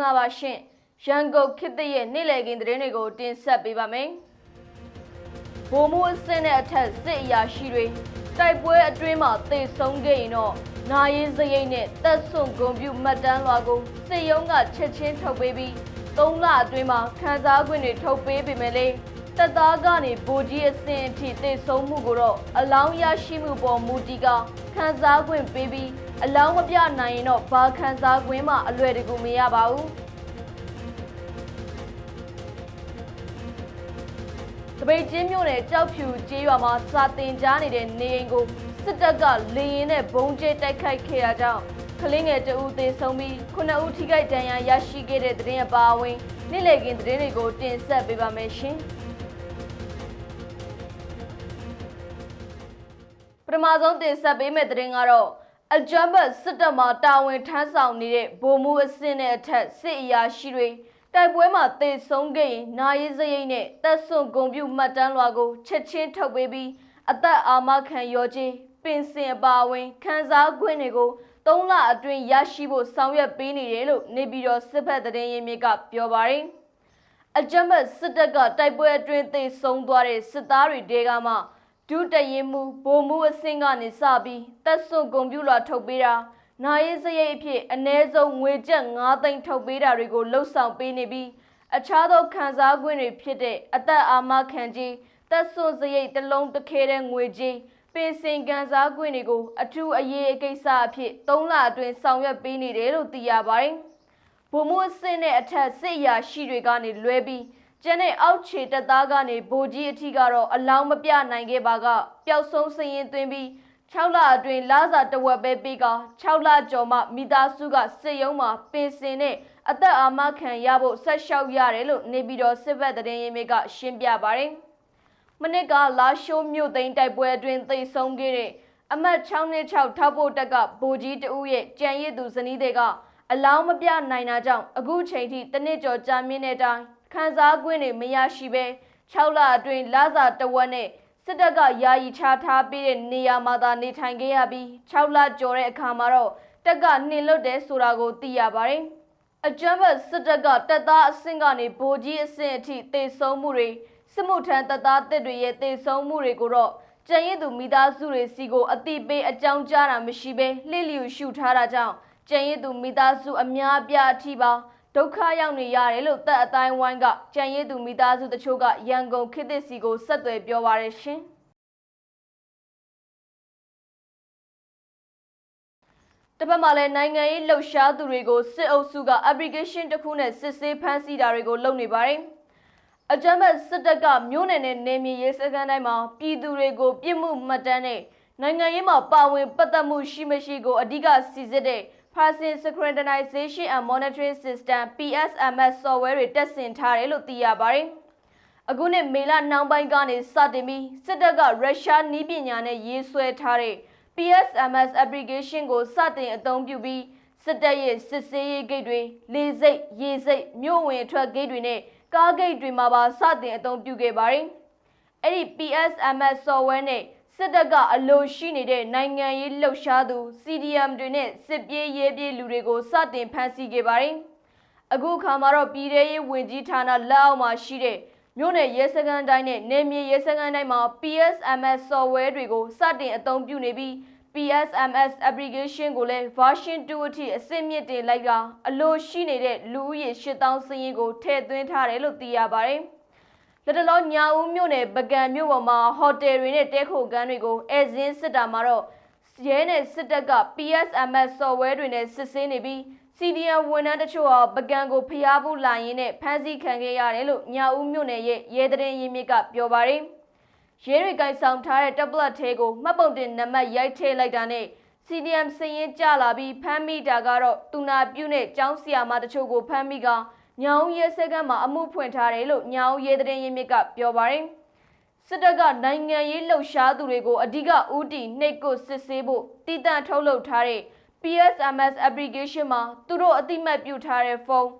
္ဂလာပါရှင်ရန်ကုန်ခေတ်သစ်ရဲ့နေ့လည်ခင်းသတင်းတွေကိုတင်ဆက်ပေးပါမယ်ဘိုးမိုးအစင်းတဲ့အထက်စစ်အရာရှိတွေတိုက်ပွဲအတွင်းမှာတေဆုံးခဲ့ရင်တော့နာယင်းစရိတ်နဲ့တက်ဆွန်ဂုံပြူမှတ်တမ်းလွှာကိုစစ်ရုံးကချက်ချင်းထုတ်ပေးပြီး၃လအတွင်းမှာခန်းစားခွင့်တွေထုတ်ပေးပေမဲ့လေတက်သားကနေဗိုလ်ကြီးအဆင့်အထိတေဆုံးမှုကိုတော့အလောင်းရရှိမှုပေါ်မူတည်ကခန်းစားခွင့်ပေးပြီး အလောင်းမပြနိုင်ရင်တော့ဘာခန်းစားခွင့်မှအလွယ်တကူမရပါဘူးတပိတ်ချင်းမြို့နယ်ကြောက်ဖြူကျေးရွာမှာစာတင်ကြားနေတဲ့နေအိမ်ကိုစစ်တပ်ကလေရင်နဲ့ဘုံကျဲတိုက်ခိုက်ခဲ့တာကြောင့်ကလင်းငယ်တဦးသေဆုံးပြီးခုနှစ်ဦးထိခိုက်ဒဏ်ရာရရှိခဲ့တဲ့တဲ့ရင်အပါအဝင်နေ့လည်ခင်းသတင်းတွေကိုတင်ဆက်ပေးပါမယ်ရှင်။ပထမဆုံးတင်ဆက်ပေးမယ့်သတင်းကတော့ အကြမ်းဖက်စစ်တပ်မှတာဝန်ထမ်းဆောင်နေတဲ့ဗိုလ်မှူးအဆင့်နဲ့အထက်စစ်အရာရှိတွေတိုက်ပွဲမှာတေဆုံးခဲ့ရင်နာရီစရိတ်နဲ့တပ်ဆွန်ဂုံပြူမှတ်တမ်းလွှာကိုချက်ချင်းထုတ်ပေးပြီးအသက်အာမခံရောခြင်းပင်စင်အပါအဝင်ခန်းစားခွင့်တွေကို၃လအတွင်းရရှိဖို့ဆောင်ရွက်ပေးနေတယ်လို့နေပြည်တော်စစ်ဖက်သတင်းရင်းမြစ်ကပြောပါတယ်အကြမ်းဖက်စစ်တပ်ကတိုက်ပွဲအတွင်းသေဆုံးသွားတဲ့စစ်သားတွေတဲကမှ ဒုတရင်မူဗိုလ်မှူးအဆင့်ကနေစပြီးတပ်ဆွန်ဂုံပြူလွှာထုတ်ပေးတာနိုင်ရေးစရိတ်အဖြစ်အ ਨੇ ဆုံးငွေကျပ်9သိန်းထုတ်ပေးတာတွေကိုလှုပ်ဆောင်ပေးနေပြီးအခြားသောခံစား권တွေဖြစ်တဲ့အသက်အာမခံခြင်းတပ်ဆွန်စရိတ်တစ်လုံးတစ်ခဲတဲ့ငွေကြေးပင်စင်ခံစား권တွေကိုအထူးအရေးအကိစ္စအဖြစ်3လအတွင်းဆောင်ရွက်ပေးနေတယ်လို့သိရပါတယ်။ဗိုလ်မှူးအဆင့်နဲ့အထက်စစ်အရာရှိတွေကနေလွဲပြီး ကျန်တဲ့အောက်ခြေတပ်သားကနေဗိုလ်ကြီးအထိကတော့အလောင်းမပြနိုင်ခဲ့ပါကပျောက်ဆုံးစရင်သွင်းပြီး6လအတွင်းလစာတဝက်ပဲပေးက6လကျော်မှမိသားစုကစစ်ရုံးမှာပင်စင်နဲ့အသက်အာမခံရဖို့ဆက်လျှောက်ရတယ်လို့နေပြည်တော်စစ်ဘက်သတင်းရင်းမြစ်ကရှင်းပြပါတယ်။မနစ်ကလာရှိုးမြို့သိမ်းတိုက်ပွဲအတွင်းသိဆုံးခဲ့တဲ့အမတ်626ထောက်ဖို့တက်ကဗိုလ်ကြီးတဦးရဲ့ကြံရည်သူဇနီးတွေကအလောင်းမပြနိုင်တာကြောင့်အခုချိန်ထိတနစ်ကျော်ကြာမြင့်တဲ့အတိုင်း ခံစား권တွေမရရှိဘဲ6လအတွင်းလစာတဝက်နဲ့စစ်တပ်ကယာယီချထားပေးတဲ့နေရာမှာသာနေထိုင်ခဲ့ရပြီး6လကျော်တဲ့အခါမှာတော့တက်ကနှင်လွတ်တယ်ဆိုတာကိုသိရပါတယ်။အကြမ်းဖက်စစ်တပ်ကတပ်သားအဆင့်ကနေဗိုလ်ကြီးအဆင့်အထိတေဆုံးမှုတွေစစ်မှုထမ်းတပ်သားတစ်တွေရဲ့တေဆုံးမှုတွေကိုတော့ကျန်ရည်သူမိသားစုတွေစီကိုအတိပေးအကြောင်းကြားတာမရှိဘဲလှစ်လျူရှုထားတာကြောင့်ကျန်ရည်သူမိသားစုအများအပြားအထိပါ ဒုက္ခရောက်နေရတယ်လို့တပ်အတိုင်းဝိုင်းကကြံရည်သူမိသားစုတချို့ကရန်ကုန်ခေတ်သစ်စီကိုဆက်သွယ်ပြောပါရရှင်တပတ်မှလည်းနိုင်ငံရေးလှုပ်ရှားသူတွေကိုစစ်အုပ်စုက application တစ်ခုနဲ့စစ်ဆေးဖမ်းဆီးတာတွေကိုလုပ်နေပါတယ်အကြမ်းဖက်စစ်တပ်ကမြို့နယ်နဲ့နေမြေရေးစခန်းတိုင်းမှာပြည်သူတွေကိုပြစ်မှုမှတ်တမ်းနဲ့နိုင်ငံရေးမှာပါဝင်ပတ်သက်မှုရှိမရှိကိုအဓိကစီစစ်တဲ့ Person Synchronization and Monitoring System PSMS software တွေတက်ဆင်ထားတယ်လို့သိရပါတယ်။အခုနှစ်မေလနောက်ပိုင်းကနေစတင်ပြီးစစ်တပ်ကရုရှားနည်းပညာနဲ့ရေးဆွဲထားတဲ့ PSMS application ကိုစတင်အသုံးပြုပြီးစစ်တပ်ရဲ့စစ်ဆေးရေးဂိတ်တွေလေစိတ်ရေစိတ်မြို့ဝင်ထွက်ဂိတ်တွေနဲ့ကားဂိတ်တွေမှာပါစတင်အသုံးပြုခဲ့ပါတယ်။အဲ့ဒီ PSMS software နဲ့ စစ်တပ်ကအလိုရှိနေတဲ့နိုင်ငံရေးလှုပ်ရှားသူ CDM တွေနဲ့စစ်ပြေးရေးပြေးလူတွေကိုစတင်ဖမ်းဆီးခဲ့ပါတယ်။အခုခါမှာတော့ပြည်ထရေးဝင်ကြီးဌာနလက်အောက်မှာရှိတဲ့မြို့နယ်ရဲစခန်းတိုင်းနဲ့နယ်မြေရဲစခန်းတိုင်းမှာ PSMS software တွေကိုစတင်အသုံးပြုနေပြီး PSMS application ကိုလည်း version 2အထိအဆင့်မြင့်တင်လိုက်တာအလိုရှိနေတဲ့လူဦးရေ8000စည်းရင်းကိုထည့်သွင်းထားတယ်လို့သိရပါတယ်။ လက်တလောညာဦးမြို့နယ်ပကံမြို့ပေါ်မှာဟိုတယ်တွေနဲ့တဲခိုကန်းတွေကိုအဲဇင်းစစ်တာမှာတော့ရဲနဲ့စစ်တပ်က PSMS software တွေနဲ့စစ်ဆေးနေပြီး CDM ဝန်ထမ်းတချို့ဟာပကံကိုဖျားဖို့လာရင်းနဲ့ဖမ်းဆီးခံခဲ့ရတယ်လို့ညာဦးမြို့နယ်ရဲ့ရဲတရင်ရင်းမြစ်ကပြောပါတယ်။ရဲတွေကင်ဆောင်ထားတဲ့ tablet ထဲကိုမှတ်ပုံတင်နံပါတ်ရိုက်ထည့်လိုက်တာနဲ့ CDM စည်ရင်ကြလာပြီးဖမ်းမိတာကတော့တူနာပြုတ်နဲ့ကျောင်းဆရာမတချို့ကိုဖမ်းမိက ညောင်ရဲစက်ကမှာအမှုဖွင့်ထားတယ်လို့ညောင်ရဲတဲ့ရင်မြစ်ကပြောပါတယ်စစ်တပ်ကနိုင်ငံရေးလှုပ်ရှားသူတွေကိုအဓိကဦးတည်နှိပ်ကွစစ်ဆေးဖို့တည်တံ့ထုတ်လုပ်ထားတဲ့ PSMS application မှာသူတို့အတိမတ်ပြုထားတဲ့ဖုန်း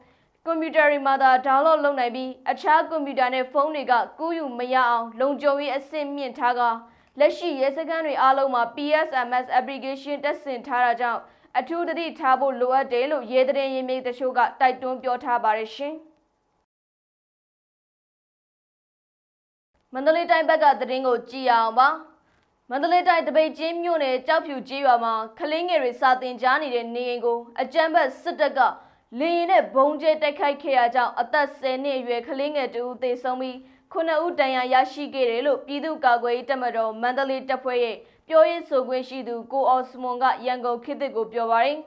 ကွန်ပျူတာတွေမှာသာ download လုပ်နိုင်ပြီးအခြားကွန်ပျူတာနဲ့ဖုန်းတွေကကူးယူမရအောင်လုံခြုံရေးအဆင့်မြင့်ထားကလက်ရှိရဲစခန်းတွေအားလုံးမှာ PSMS application တက်ဆင်ထားတာကြောင့် အထူးသတိထားဖို့လိုအပ်တယ်လို့ရဲသတင်းရင်းမြစ်တချို့ကတိုက်တွန်းပြောထားပါတယ်ရှင်မန္တလေးတိုင်းဘက်ကသတင်းကိုကြည့်ရအောင်ပါမန္တလေးတိုင်းတပိတ်ချင်းမြို့နယ်ကြောက်ဖြူကြီးရွာမှာကလင်းငယ်တွေစာတင်ကြားနေတဲ့နေအိမ်ကိုအကြမ်းဖက်စစ်တပ်ကလေရင်နဲ့ဘုံကျဲတိုက်ခိုက်ခဲ့ရကြောင်းအသက်10နှစ်အရွယ်ကလေးငယ်တူသေဆုံးပြီးခုနှစ်ဦးတန်ရာရရှိခဲ့တယ်လို့ပြည်သူ့ကာကွယ်ရေးတပ်မတော်မန္တလေးတပ်ဖွဲ့ရဲ့ ပြောရေးဆိုခွင့်ရှိသူကိုအော်စမွန်ကရန်ကုန်ခေတ်သစ်ကိုပြောပါရယ်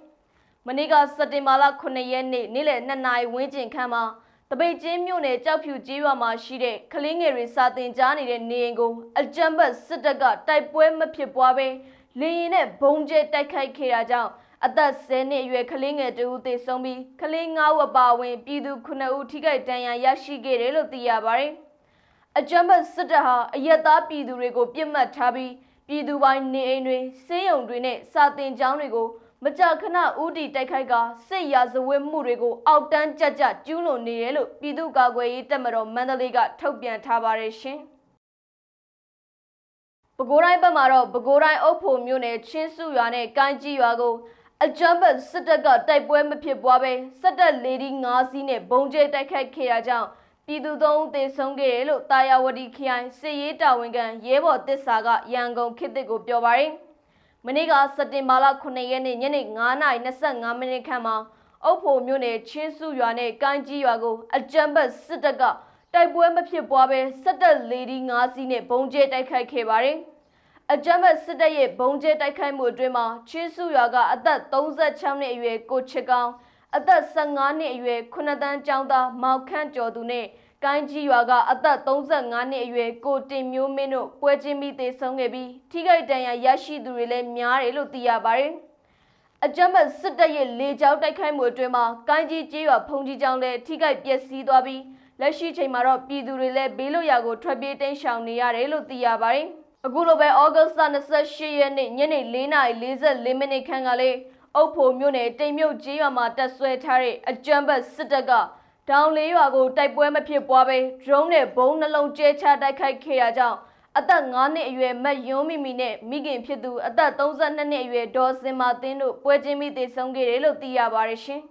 မနေ့ကစက်တင်ဘာလ9ရက်နေ့နေ့လယ်2နာရီဝန်းကျင်ခန့်မှာတပိတ်ချင်းမြို့နယ်ကြောက်ဖြူကြီးရွာမှာရှိတဲ့ကလင်းငယ်တွေစာတင်ကြားနေတဲ့နေအိမ်ကိုအကြမ်းဖက်စစ်တပ်ကတိုက်ပွဲမဖြစ်ပွားဘဲလေရင်နဲ့ဘုံကျဲတိုက်ခိုက်ခဲ့တာကြောင့်အသက်10နှစ်အရွယ်ကလေးငယ်တဦးသေဆုံးပြီးကလေး9ဦးအပါအဝင်ပြည်သူ9ဦးထိခိုက်ဒဏ်ရာရရှိခဲ့တယ်လို့သိရပါတယ်။အကြမ်းဖက်စစ်တပ်ဟာအရက်သားပြည်သူတွေကိုပြစ်မှတ်ထားပြီး ပြည်သူပိုင်းနေအိမ်တွေစေးရုံတွေနဲ့စာတင်ကျောင်းတွေကိုမကြာခဏဥတီတိုက်ခိုက်ကစစ်ရာဇဝတ်မှုတွေကိုအောက်တန်းကြကြကျူးလွန်နေတယ်လို့ပြည်သူ့ကာကွယ်ရေးတပ်မတော်မန္တလေးကထုတ်ပြန်ထားပါတယ်ရှင်။ပဲခူးတိုင်းဘက်မှာတော့ပဲခူးတိုင်းအုပ်ဖို့မြို့နယ်ချင်းစုရွာနဲ့ကိုင်းကြီးရွာကိုအကြမ်းဖက်စစ်တပ်ကတိုက်ပွဲမဖြစ်ပွားပဲစစ်တပ်လေဒီ9စီးနဲ့ဘုံကျဲတိုက်ခိုက်ခဲ့တာကြောင့် ပြည်သူသုံးဦးသေဆုံးခဲ့တယ်လို့တာယာဝတီခရိုင်စစ်ရေးတာဝန်ခံရဲဘော်တစ္ဆာကရန်ကုန်ခေတ်သစ်ကိုပြောပါရယ်မနေ့ကစက်တင်ဘာလ9ရက်နေ့ညနေ9:25မိနစ်ခန့်မှာအုပ်ဖို့မြို့နယ်ချင်းစုရွာနဲ့ကိုင်းကြီးရွာကိုအကြမ်းဖက်စစ်တပ်ကတိုက်ပွဲမဖြစ်ပွားပဲစစ်တပ်လေဒီ9စီးနဲ့ဘုံကျဲတိုက်ခိုက်ခဲ့ပါတယ်အကြမ်းဖက်စစ်တပ်ရဲ့ဘုံကျဲတိုက်ခိုက်မှုအတွင်းမှာချင်းစုရွာကအသက်36နှစ်အရွယ်ကိုချစ်ကောင်း အသက်15နှစ်အရွယ်ခုနှစ်တန်းကျောင်းသားမောက်ခန့်ကျော်သူနဲ့ကိုင်းကြီးရွာကအသက်35နှစ်အရွယ်ကိုတင်မျိုးမင်းတို့ပွဲချင်းပြီးသေဆုံးခဲ့ပြီးထိခိုက်ဒဏ်ရာရရှိသူတွေလည်းများတယ်လို့သိရပါတယ်။အကြမ်းဖက်စစ်တပ်ရဲ့လေကြောင်းတိုက်ခိုက်မှုအတွင်းမှာကိုင်းကြီးကျေးရွာဖုန်ကြီးကျောင်းလည်းထိခိုက်ပျက်စီးသွားပြီးလက်ရှိချိန်မှာတော့ပြည်သူတွေလည်းဘေးလွတ်ရာကိုထွက်ပြေးတိမ်းရှောင်နေရတယ်လို့သိရပါတယ်။အခုလိုပဲဩဂတ်စ်လ28ရက်နေ့ညနေ4:44မိနစ်ခန့်ကလေး အုပ်ဖို့မြို့နယ်တိမ်မြုပ်ကျေးရွာမှာတက်ဆွဲထားတဲ့အကြမ်းဖက်စစ်တပ်ကဒေါင်လေးရွာကိုတိုက်ပွဲမဖြစ်ပွားပဲဒရုန်းနဲ့ဘုံနှလုံးကျဲချတိုက်ခိုက်ခဲ့တာကြောင့်အသက်9နှစ်အရွယ်မတ်ယွန်းမိမိနဲ့မိခင်ဖြစ်သူအသက်32နှစ်အရွယ်ဒေါ်စင်မာသင်းတို့ပွဲချင်းပြီးသေဆုံးခဲ့တယ်လို့သိရပါတယ်ရှင်။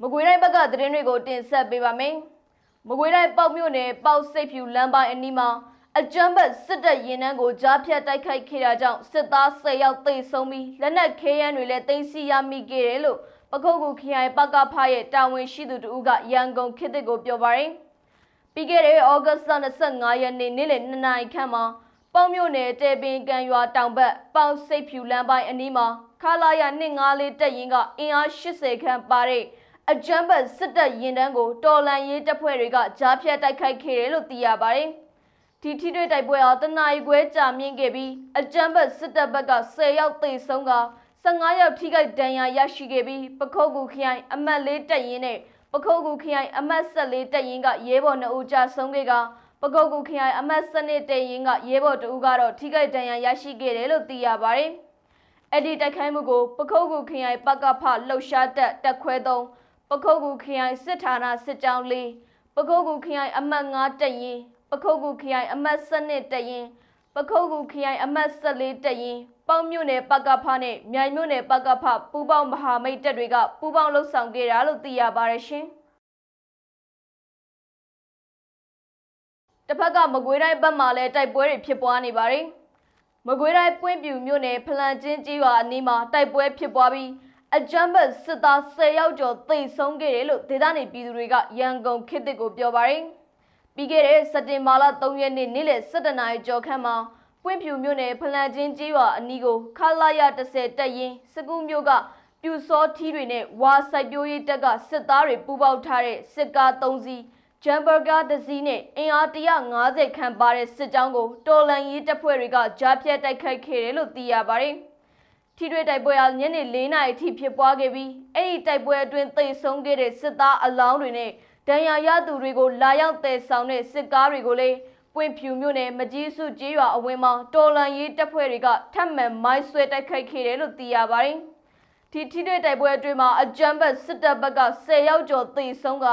မကွေးတိုင်းဘက်ကသတင်းတွေကိုတင်ဆက်ပေးပါမယ်။မကွေးတိုင်းပေါက်မြို့နယ်ပေါက်စိတ်ဖြူလမ်းပိုင်းအနီးမှာ အကြမ်းဖက်စစ်တပ်ရင်နှန်းကိုကြားဖြတ်တိုက်ခိုက်ခဲ့တာကြောင့်စစ်သား10ယောက်သေဆုံးပြီးလက်နက်ခဲယမ်းတွေလည်းတင်စီရမိခဲ့တယ်လို့ပခုတ်ကူခရိုင်ပကဖရဲ့တာဝန်ရှိသူတို့ကရန်ကုန်ခေတ်သစ်ကိုပြောပါရယ်ပြီးခဲ့တဲ့ဩဂတ်စ်25ရက်နေ့နေ့လယ်2နာရီခန့်မှာပေါမြို့နယ်တဲပင်ကန်ရွာတောင်ဘက်ပေါက်စိတ်ဖြူလမ်းပိုင်းအနီးမှာခလာရ254တက်ရင်ကအင်အား80ခန့်ပါတဲ့အကြမ်းဖက်စစ်တပ်ရင်တန်းကိုတော်လန်ရေးတပ်ဖွဲ့တွေကကြားဖြတ်တိုက်ခိုက်ခဲ့တယ်လို့သိရပါတယ်။ ဒီထိတွေ့တိုက်ပွဲဟာတနအီခွဲကြာမြင့်ခဲ့ပြီးအကြမ်းဖက်စစ်တပ်ဘက်က10ယောက်သေဆုံးက15ယောက်ထိခိုက်ဒဏ်ရာရရှိခဲ့ပြီးပခုတ်ကူခရိုင်အမတ်လေးတက်ရင်နဲ့ပခုတ်ကူခရိုင်အမတ်14တက်ရင်ကရဲဘော်2ဦးကြာဆုံးခဲ့ကပကုတ်ကူခရိုင်အမတ်စနစ်တရင်ကရဲဘော်တဦးကတော့ထိခိုက်ဒဏ်ရာရရှိခဲ့တယ်လို့သိရပါတယ်။အဲ့ဒီတိုက်ခိုက်မှုကိုပခုတ်ကူခရိုင်ပကဖလှုပ်ရှားတက်တက်ခွဲ3ပခုတ်ကူခရိုင်စစ်ဌာနစစ်ကြောင်း4ပခုတ်ကူခရိုင်အမတ်9တက်ရင် ပခုတ်ကူခရိုင်အမတ်စနစ်တက်ရင်ပခုတ်ကူခရိုင်အမတ်14တက်ရင်ပေါင်းမြို့နယ်ပကဖနဲ့မြိုင်မြို့နယ်ပကဖပူးပေါင်းမဟာမိတ်တပ်တွေကပူးပေါင်းလှုပ်ဆောင်ခဲ့တာလို့သိရပါတယ်ရှင်။တစ်ဖက်ကမကွေးတိုင်းဘက်မှာလည်းတိုက်ပွဲတွေဖြစ်ပွားနေပါတယ်။မကွေးတိုင်းပွင့်ပြူမြို့နယ်ဖလန်ချင်းကြီးရွာအနီးမှာတိုက်ပွဲဖြစ်ပွားပြီးအကြမ်းဖက်စစ်သား10ယောက်ကျော်သေဆုံးခဲ့တယ်လို့ဒေသနေပြည်သူတွေကရန်ကုန်ခေတ်သစ်ကိုပြောပါတယ်။ ပြီးခဲ့တဲ့စက်တင်ဘာလ3ရက်နေ့နေ့လယ်7နာရီကျော်ခန့်မှာပွင့်ဖြူမြို့နယ်ဖလန်ချင်းကြီးရွာအနီးကိုခလာရ30တက်ရင်စကူးမြို့ကပြူစောထီးတွေနဲ့ဝါစိုက်ပျိုးရေးတပ်ကစစ်သားတွေပူးပေါင်းထားတဲ့စစ်ကား3စီးဂျမ်ဘာကာတစ်စီးနဲ့အင်အား150ခန့်ပါတဲ့စစ်ကြောင်းကိုတော်လန်ရေးတပ်ဖွဲ့တွေကကြားဖြတ်တိုက်ခိုက်ခဲ့တယ်လို့သိရပါတယ်။ထိတွေ့တိုက်ပွဲဟာညနေ4နာရီထိဖြစ်ပွားခဲ့ပြီးအဲ့ဒီတိုက်ပွဲအတွင်းသေဆုံးခဲ့တဲ့စစ်သားအလောင်းတွေနဲ့ ဒဏ်ရာရသူတွေကိုလာရောက်တည်ဆောင်တဲ့စစ်ကားတွေကိုလည်းပွင့်ဖြူမြို့နယ်မကြီးစုကျေးရွာအဝင်းမှာတော်လန်ရေးတပ်ဖွဲ့တွေကထပ်မံမိုင်းဆွဲတိုက်ခိုက်ခဲ့တယ်လို့သိရပါတယ်။ဒီထိတွေ့တိုက်ပွဲအတွင်းမှာအကြမ်းဖက်စစ်တပ်ဘက်က10ယောက်ကျော်သေဆုံးက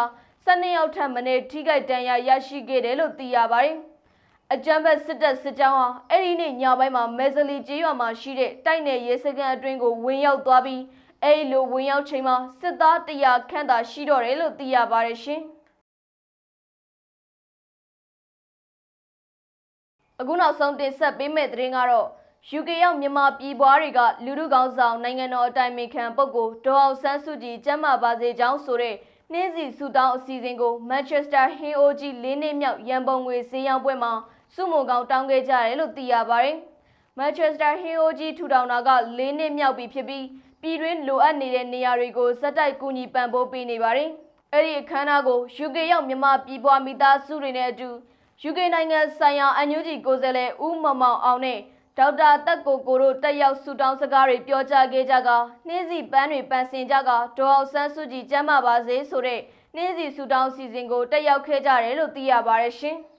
12ယောက်ထပ်မံထိခိုက်ဒဏ်ရာရရှိခဲ့တယ်လို့သိရပါတယ်။အကြမ်းဖက်စစ်တပ်စစ်ကြောင်းဟာအဲ့ဒီနေ့ညပိုင်းမှာမဲဇလီကျေးရွာမှာရှိတဲ့တိုက်နယ်ရဲစခန်းအတွင်းကိုဝင်ရောက်သွားပြီး အဲ့ဒီလိုဝင်ရောက်ချိန်မှာစစ်သား100ခန့်သာရှိတော့တယ်လို့သိရပါတယ်ရှင်အခုနောက်ဆုံးတင်ဆက်ပေးမယ့်သတင်းကတော့ UK ရောက်မြန်မာပြည်ပွားတွေကလူလူကောင်းဆောင်နိုင်ငံတော်အတိုင်ပင်ခံပုဂ္ဂိုလ်ဒေါ်အောင်ဆန်းစုကြည်ကျမ်းမာပါစေကြောင်းဆိုတဲ့နှင်းစီဆူတောင်းအစီအစဉ်ကို Manchester HOG ၄နှစ်မြောက်ရန်ပုံငွေဈေးရောင်းပွဲမှာစုမုံကောင်တောင်းခဲ့ကြတယ်လို့သိရပါတယ်။ Manchester HOG ထူထောင်တာက၄နှစ်မြောက်ပြီဖြစ်ပြီး ပြည်တွင်းလိုအပ်နေတဲ့နေရာတွေကိုစက်တိုက်ကူညီပံ့ပိုးပေးနေပါတယ်။အဲ့ဒီအခမ်းအနားကို UK ရောက်မြန်မာပြည်ပွားမိသားစုတွေနဲ့အတူ UK နိုင်ငံဆိုင်ရာအန်ယူဂျီကိုယ်စားလှယ်ဦးမောင်မောင်အောင်နဲ့ဒေါက်တာတက်ကိုကိုတို့တက်ရောက်ဆူတောင်းစကားတွေပြောကြားခဲ့ကြကနှင်းစီပန်းတွေပန်းစင်ကြကဒေါ်အောင်ဆန်းစုကြည်ကျမ်းမာပါစေဆိုတဲ့နှင်းစီဆူတောင်းစီစဉ်ကိုတက်ရောက်ခဲ့ကြတယ်လို့သိရပါတယ်ရှင်။